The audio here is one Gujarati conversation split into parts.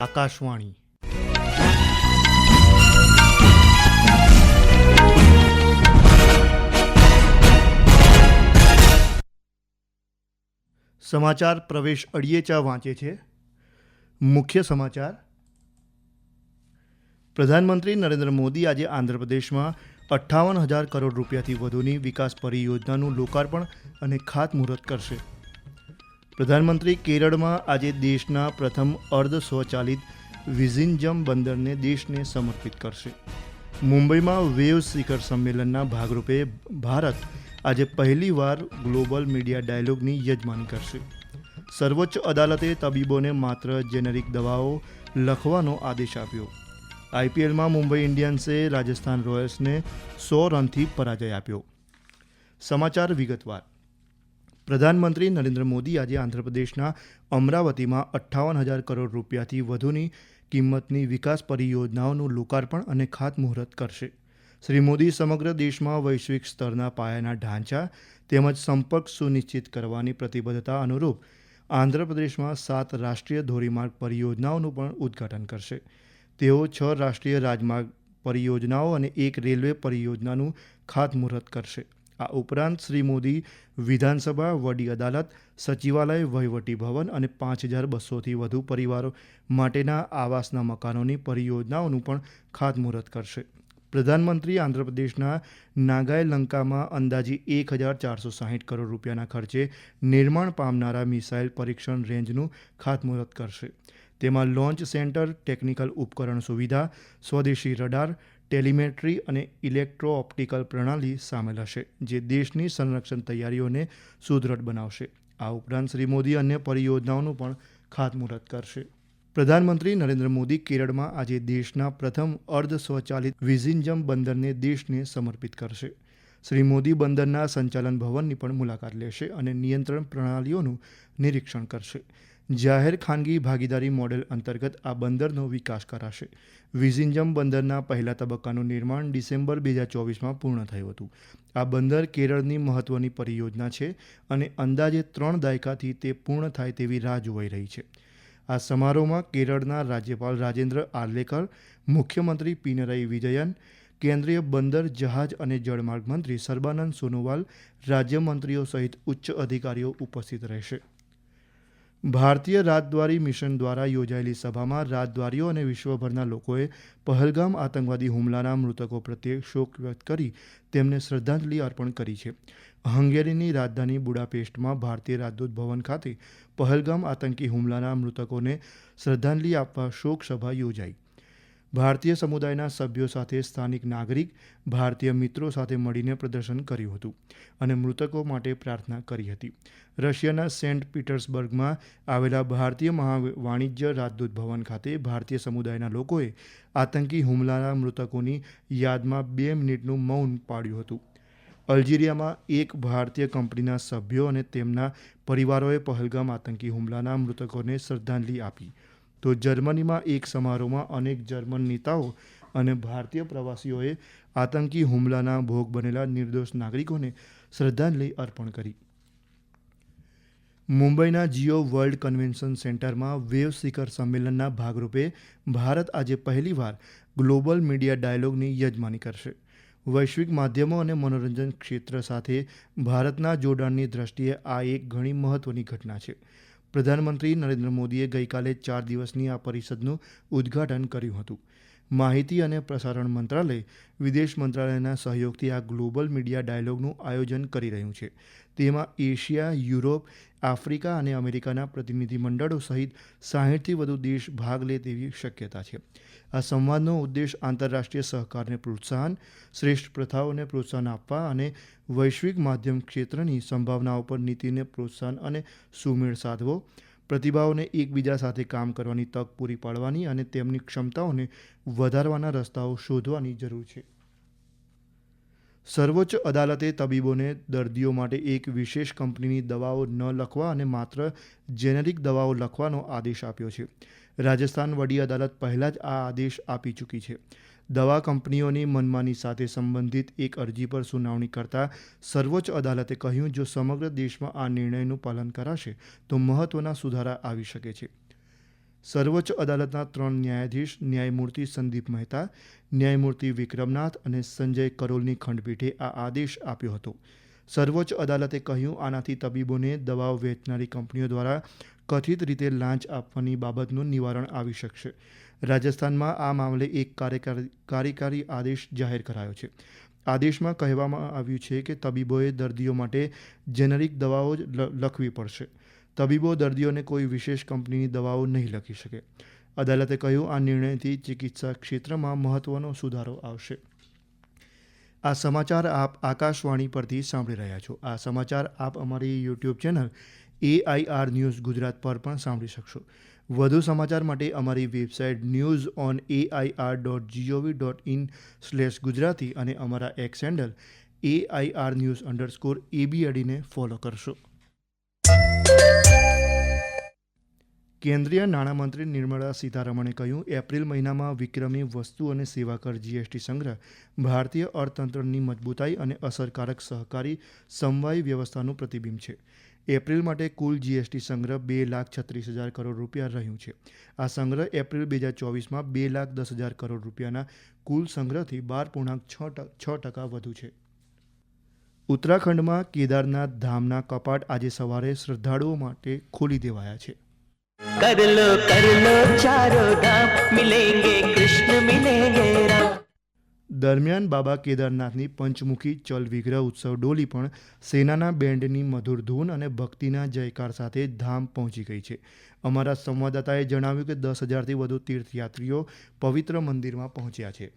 આકાશવાણી. સમાચાર પ્રવેશ અડિયેચા વાંચે છે. મુખ્ય સમાચાર. પ્રધાનમંત્રી નરેન્દ્ર મોદી આજે આંધ્રપ્રદેશમાં અઠ્ઠાવન હજાર કરોડ રૂપિયાથી વધુની વિકાસ પરિયોજનાનું લોકાર્પણ અને ખાતમુહૂર્ત કરશે. પ્રધાનમંત્રી કેરળમાં આજે દેશના પ્રથમ અર્ધ સ્વચાલિત વિઝિન્જમ બંદરને દેશને સમર્પિત કરશે. મુંબઈમાં વેવ શિખર સંમેલનના ભાગરૂપે ભારત આજે પહેલીવાર ગ્લોબલ મીડિયા ડાયલોગની યજમાની કરશે. સર્વોચ્ચ અદાલતે તબીબોને માત્ર જેનેરિક દવાઓ લખવાનો આદેશ આપ્યો. આઈપીએલમાં મુંબઈ ઇન્ડિયન્સે રાજસ્થાન રોયલ્સને સો રનથી પરાજય આપ્યો. સમાચાર વિગતવાર. પ્રધાનમંત્રી નરેન્દ્ર મોદી આજે આંધ્રપ્રદેશના અમરાવતીમાં અઠ્ઠાવન હજાર કરોડ રૂપિયાથી વધુની કિંમતની વિકાસ પરિયોજનાઓનું લોકાર્પણ અને ખાતમુહૂર્ત કરશે. શ્રી મોદી સમગ્ર દેશમાં વૈશ્વિક સ્તરના પાયાના ઢાંચા તેમજ સંપર્ક સુનિશ્ચિત કરવાની પ્રતિબદ્ધતા અનુરૂપ આંધ્રપ્રદેશમાં સાત રાષ્ટ્રીય ધોરીમાર્ગ પરિયોજનાઓનું પણ ઉદ્ઘાટન કરશે. તેઓ છ રાષ્ટ્રીય રાજમાર્ગ પરિયોજનાઓ અને એક રેલવે પરિયોજનાનું ખાતમુહૂર્ત કરશે. આ ઉપરાંત શ્રી મોદી વિધાનસભા, વડી અદાલત, સચિવાલય, વહીવટી ભવન અને પાંચ હજાર બસોથી વધુ પરિવારો માટેના આવાસના મકાનોની પરિયોજનાઓનું પણ ખાતમુહૂર્ત કરશે. પ્રધાનમંત્રી આંધ્રપ્રદેશના નાગાય અંદાજી એક હજાર ચારસો સાહીઠ કરોડ રૂપિયાના ખર્ચે નિર્માણ પામનારા મિસાઇલ પરીક્ષણ રેન્જનું ખાતમુહૂર્ત કરશે. તેમાં લોન્ચ સેન્ટર, ટેકનિકલ ઉપકરણ સુવિધા, સ્વદેશી રડાર ટેલિમેટ્રી અને ઇલેક્ટ્રો ઓપ્ટિકલ પ્રણાલી સામેલ હશે, જે દેશની સંરક્ષણ તૈયારીઓને સુદૃઢ બનાવશે. આ ઉપરાંત શ્રી મોદી અન્ય પરિયોજનાઓનું પણ ખાતમુહૂર્ત કરશે. પ્રધાનમંત્રી નરેન્દ્ર મોદી કેરળમાં આજે દેશના પ્રથમ અર્ધ સ્વચાલિત વિઝિન્જમ બંદરને દેશને સમર્પિત કરશે. શ્રી મોદી બંદરના સંચાલન ભવનની પણ મુલાકાત લેશે અને નિયંત્રણ પ્રણાલીઓનું નિરીક્ષણ કરશે. જાહેર ખાનગી ભાગીદારી મોડેલ અંતર્ગત આ બંદરનો વિકાસ કરાશે. વિઝિન્જમ બંદરના પહેલા તબક્કાનું નિર્માણ ડિસેમ્બર બે હજાર ચોવીસમાં પૂર્ણ થયું હતું. આ બંદર કેરળની મહત્વની પરિયોજના છે અને અંદાજે ત્રણ દાયકાથી તે પૂર્ણ થાય તેવી રાહ જોવાઈ રહી છે. આ સમારોહમાં કેરળના રાજ્યપાલ રાજેન્દ્ર આર્લેકર મુખ્યમંત્રી પિનરાઈ વિજયન, કેન્દ્રીય બંદર જહાજ અને જળમાર્ગ મંત્રી સર્બાનંદ સોનોવાલ, રાજ્યમંત્રીઓ સહિત ઉચ્ચ અધિકારીઓ ઉપસ્થિત રહેશે. ભારતીય રાજદ્વારી મિશન દ્વારા યોજાયેલી સભામાં રાજદ્વારીઓ અને વિશ્વભરના લોકોએ પહલગામ આતંકવાદી હુમલાના મૃતકો પ્રત્યે શોક વ્યક્ત કરી તેમને શ્રદ્ધાંજલિ અર્પણ કરી છે. હંગેરીની રાજધાની બુડાપેસ્ટમાં ભારતીય રાજદૂત ભવન ખાતે પહલગામ આતંકી હુમલાના મૃતકોને શ્રદ્ધાંજલિ આપવા શોક સભા યોજાઈ. ભારતીય સમુદાયના સભ્યો સાથે સ્થાનિક નાગરિક, ભારતીય મિત્રો સાથે મળીને પ્રદર્શન કર્યું હતું અને મૃતકો માટે પ્રાર્થના કરી હતી. રશિયાના સેન્ટ પીટર્સબર્ગમાં આવેલા ભારતીય મહા વાણિજ્ય રાજદૂત ભવન ખાતે ભારતીય સમુદાયના લોકોએ આતંકી હુમલાના મૃતકોની યાદમાં બે મિનિટનું મૌન પાડ્યું હતું. અલ્જીરિયામાં એક ભારતીય કંપનીના સભ્યો અને તેમના પરિવારોએ પહલગામ આતંકી હુમલાના મૃતકોને શ્રદ્ધાંજલિ આપી. તો જર્મનીમાં એક સમારોહમાં અનેક જર્મન નેતાઓ અને ભારતીય પ્રવાસીઓએ આતંકી હુમલાના ભોગ બનેલા નિર્દોષ નાગરિકોને શ્રદ્ધાંજલિ અર્પણ કરી. મુંબઈના જીઓ વર્લ્ડ કન્વેન્શન સેન્ટરમાં વેવ શિખર સંમેલનના ભાગરૂપે ભારત આજે પહેલીવાર ગ્લોબલ મીડિયા ડાયલોગની યજમાની કરશે. વૈશ્વિક માધ્યમો અને મનોરંજન ક્ષેત્ર સાથે ભારતના જોડાણની દ્રષ્ટિએ આ એક ઘણી મહત્વની ઘટના છે. પ્રધાનમંત્રી નરેન્દ્ર મોદીએ ગઈકાલે ચાર દિવસની આ પરિષદનું ઉદ્ઘાટન કર્યું હતું. માહિતી અને પ્રસારણ મંત્રાલય વિદેશ મંત્રાલયના સહયોગથી આ ગ્લોબલ મીડિયા ડાયલોગનું આયોજન કરી રહ્યું છે. તેમાં એશિયા, યુરોપ, આફ્રિકા અને અમેરિકાના પ્રતિનિધિમંડળો સહિત સાહીઠથી વધુ દેશ ભાગ લે તેવી શક્યતા છે. આ સંવાદનો ઉદ્દેશ આંતરરાષ્ટ્રીય સહકારને પ્રોત્સાહન, શ્રેષ્ઠ પ્રથાઓને પ્રોત્સાહન આપવા અને વૈશ્વિક માધ્યમ ક્ષેત્રની સંભાવનાઓ પર નીતિને પ્રોત્સાહન અને સુમેળ સાધવો પ્રતિભાઓને એકબીજા સાથે કામ કરવાની તક પૂરી પાડવાની અને તેમની ક્ષમતાઓને વધારવાના રસ્તાઓ શોધવાની જરૂર છે. સર્વોચ્ચ અદાલતે તબીબોને દર્દીઓ માટે એક વિશેષ કંપનીની દવાઓ ન લખવા અને માત્ર જેનેરિક દવાઓ લખવાનો આદેશ આપ્યો છે. રાજસ્થાન વડી અદાલત પહેલાં જ આ આદેશ આપી ચૂકી છે. દવા કંપનીઓની મનમાની સાથે સંબંધિત એક અરજી પર સુનાવણી કરતા સર્વોચ્ચ અદાલતે કહ્યું, જો સમગ્ર દેશમાં આ નિર્ણયનું પાલન કરાશે, તો મહત્વના સુધારા આવી શકે છે. સર્વોચ્ચ અદાલતના ત્રણ ન્યાયાધીશ, ન્યાયમૂર્તિ સંદીપ મહેતા, ન્યાયમૂર્તિ વિક્રમનાથ અને સંજય કરોલની ખંડપીઠે આ આદેશ આપ્યો હતો. સર્વોચ્ચ અદાલતે કહ્યું, આનાથી તબીબોને દવાઓ વેચનારી કંપનીઓ દ્વારા કથિત રીતે લાંચ આપવાની બાબતનું નિવારણ આવી શકશે. રાજસ્થાનમાં આ મામલે એક કાર્યકારી આદેશ જાહેર કરાયો છે. આદેશમાં કહેવામાં આવ્યું છે કે તબીબોએ દર્દીઓ માટે જેનરિક દવાઓ જ લખવી પડશે. તબીબો દર્દીઓને કોઈ વિશેષ કંપનીની દવાઓ નહીં લખી શકે. અદાલતે કહ્યું, આ નિર્ણયથી ચિકિત્સા ક્ષેત્રમાં મહત્વનો સુધારો આવશે. આ સમાચાર આપ આકાશવાણી પરથી સાંભળી રહ્યા છો. આ સમાચાર આપ અમારી YouTube channel AIR news Gujarat પર પણ સાંભળી શકશો. વધુ સમાચાર માટે અમારી website news on AIR dot GOV dot in slash Gujarati અને અમારા X handle AIR news underscore એબીએડીને follow કરશો. કેન્દ્રીય નાણામંત્રી નિર્મલા સીતારમણે કહ્યું, એપ્રિલ મહિનામાં વિક્રમી વસ્તુ અને સેવા કર જીએસટી સંગ્રહ ભારતીય અર્થતંત્રની મજબૂતાઈ અને અસરકારક સહકારી સમવાય વ્યવસ્થાનું પ્રતિબિંબ છે. એપ્રિલ માટે કુલ જીએસટી સંગ્રહ બે લાખ છત્રીસ હજાર કરોડ રૂપિયા રહ્યું છે. આ સંગ્રહ એપ્રિલ બે હજાર ચોવીસમાં બે લાખ દસ હજાર કરોડ રૂપિયાના કુલ સંગ્રહથી બાર પૂર્ણાંક છ ટકા વધુ છે. ઉત્તરાખંડમાં કેદારનાથ ધામના કપાટ આજે સવારે શ્રદ્ધાળુઓ માટે ખોલી દેવાયા છે. કરલો કરલો ચારો ધામ, મિલેંગે દરમિયાન બાબા કેદારનાથની પંચમુખી ચલ વિગ્રહ ઉત્સવ ડોલી પણ સેનાના બેન્ડની મધુર ધૂન અને ભક્તિના જયકાર સાથે ધામ પહોંચી ગઈ છે. અમારા સંવાદદાતાએ જણાવ્યું કે દસ હજારથી વધુ તીર્થયાત્રીઓ પવિત્ર મંદિરમાં પહોંચ્યા છે.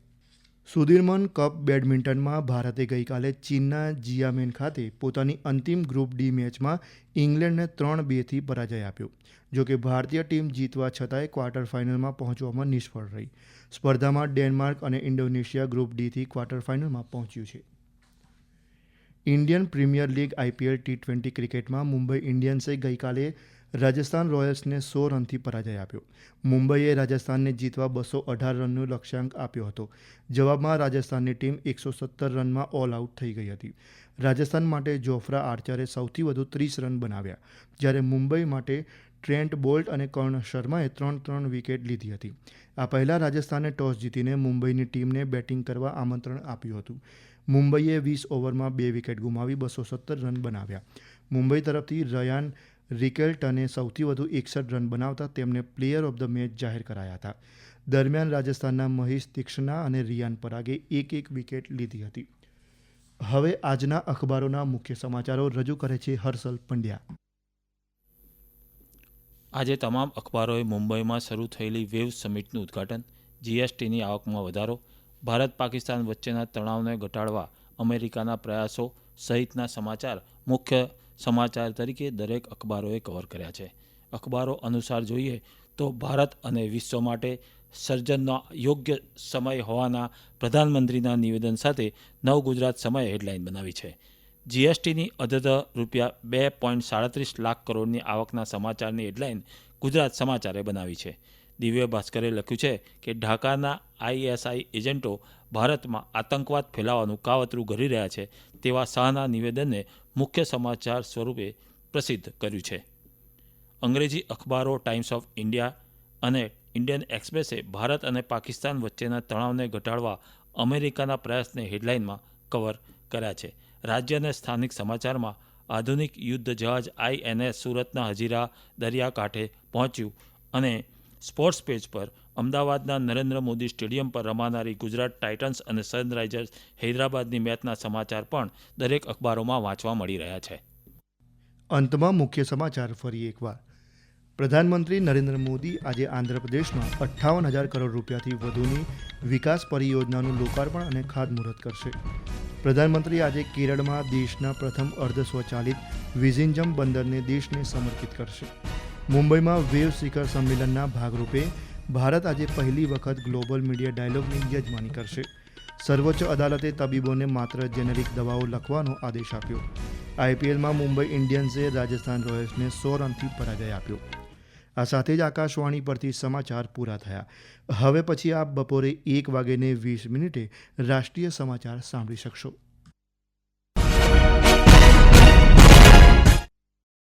સુધીરમન કપ બેડમિન્ટનમાં ભારતે ગઈકાલે ચીનના જિયામેન ખાતે પોતાની અંતિમ ગ્રુપ ડી મેચમાં ઇંગ્લેન્ડને ત્રણ બેથી પરાજય આપ્યો જોકે ભારતીય ટીમ જીતવા છતાંય ક્વાર્ટર ફાઇનલમાં પહોંચવામાં નિષ્ફળ રહી. સ્પર્ધામાં ડેનમાર્ક અને ઇન્ડોનેશિયા ગ્રુપ ડીથી ક્વાર્ટર ફાઇનલમાં પહોંચ્યું છે. Indian Premier League IPL T twenty ક્રિકેટમાં મુંબઈ ઇન્ડિયન્સે ગઈકાલે રાજસ્થાન રોયલ્સને સો રનથી પરાજય આપ્યો. મુંબઈએ રાજસ્થાનને જીતવા બસો અઢાર રનનો લક્ષ્યાંક આપ્યો હતો. જવાબમાં રાજસ્થાનની ટીમ એકસો સત્તર રનમાં ઓલ આઉટ થઈ ગઈ હતી. રાજસ્થાન માટે જોફ્રા આર્ચરે સૌથી વધુ ત્રીસ રન બનાવ્યા, જ્યારે મુંબઈ માટે ટ્રેન્ટ બોલ્ટ અને કર્ણ શર્માએ ત્રણ ત્રણ વિકેટ લીધી હતી. આ પહેલાં રાજસ્થાને ટોસ જીતીને મુંબઈની ટીમને બેટિંગ કરવા આમંત્રણ આપ્યું હતું. મુંબઈએ વીસ ઓવરમાં બે વિકેટ ગુમાવી બસો સત્તર રન બનાવ્યા. મુંબઈ તરફથી રયાન રિકેલ્ટને સૌથી વધુ એકસઠ રન બનાવતા તેમને પ્લેયર ઓફ ધ મેચ જાહેર કરાયા હતા. દરમિયાન રાજસ્થાનના મહેશ તીક્ષ્ણા અને રિયાન પરાગે એક એક વિકેટ લીધી હતી. હવે આજના અખબારોના મુખ્ય સમાચારો રજૂ કરે છે હર્ષલ પંડ્યા. આજે તમામ અખબારોએ મુંબઈમાં શરૂ થયેલી વેવ સમિટનું ઉદ્ઘાટન, જીએસટીની આવકમાં વધારો, ભારત પાકિસ્તાન વચ્ચેના તણાવને ઘટાડવા, અમેરિકાના પ્રયાસો સહિતના સમાચાર મુખ્ય સમાચાર તરીકે દરેક અખબારોએ કવર કર્યા છે. અખબારો અનુસાર જોઈએ તો ભારત અને વિશ્વ માટે સર્જનનો યોગ્ય સમય હોવાના પ્રધાનમંત્રીના નિવેદન સાથે નવ ગુજરાત સમયે હેડલાઇન બનાવી છે. જીએસટીની અધધ રૂપિયા બે પોઈન્ટ સાડત્રીસ લાખ કરોડની આવકના સમાચારની હેડલાઇન ગુજરાત સમાચારે બનાવી છે. દિવ્ય ભાસ્કરે લખ્યું છે કે ઢાકાના આઈએસઆઈ એજન્ટો ભારતમાં આતંકવાદ ફેલાવાનું કાવતરું ઘડી રહ્યા છે તેવા શાહના નિવેદનને મુખ્ય સમાચાર સ્વરૂપે પ્રસિદ્ધ કર્યું છે. અંગ્રેજી અખબારો ટાઈમ્સ ઓફ ઇન્ડિયા અને ઇન્ડિયન એક્સપ્રેસે ભારત અને પાકિસ્તાન વચ્ચેના તણાવને ઘટાડવા અમેરિકાના પ્રયાસને હેડલાઇનમાં કવર કર્યા છે. રાજ્ય અને સ્થાનિક સમાચારમાં આધુનિક યુદ્ધ જહાજ આઈએનએસ સુરતના હજીરા દરિયાકાંઠે પહોંચ્યું અને સ્પોર્ટ્સ પેજ પર અમદાવાદના નરેન્દ્ર મોદી સ્ટેડિયમ પર રમાનારી ગુજરાત ટાઇટન્સ અને સનરાઇઝર્સ હૈદરાબાદની મેચના સમાચાર પણ દરેક અખબારોમાં વાંચવા મળી રહ્યા છે. અંતમાં મુખ્ય સમાચાર ફરી એકવાર. પ્રધાનમંત્રી નરેન્દ્ર મોદી આજે આંધ્રપ્રદેશમાં અઠ્ઠાવન હજાર કરોડ રૂપિયાથી વધુની વિકાસ પરિયોજનાનું લોકાર્પણ અને ખાતમુહૂર્ત કરશે. પ્રધાનમંત્રી આજે કેરળમાં દેશના પ્રથમ અર્ધ સ્વચાલિત વિઝિન્જમ બંદરને દેશને સમર્પિત કરશે. મુંબઈમાં વેવ શિખર સંમેલનના ભાગરૂપે ભારત આજે પહેલી વખત ગ્લોબલ મીડિયા ડાયલોગની યજમાની કરશે. સર્વોચ્ચ અદાલતે તબીબોને માત્ર જેનેરિક દવાઓ લખવાનો આદેશ આપ્યો. આઈપીએલમાં મુંબઈ ઇન્ડિયન્સે રાજસ્થાન રોયલ્સને સો રનથી પરાજય આપ્યો. આ સાથે જ આકાશવાણી પરથી સમાચાર પૂરા થયા. હવે પછી આપ બપોરે એક વાગ્યે વીસ મિનિટે રાષ્ટ્રીય સમાચાર સાંભળી શકશો.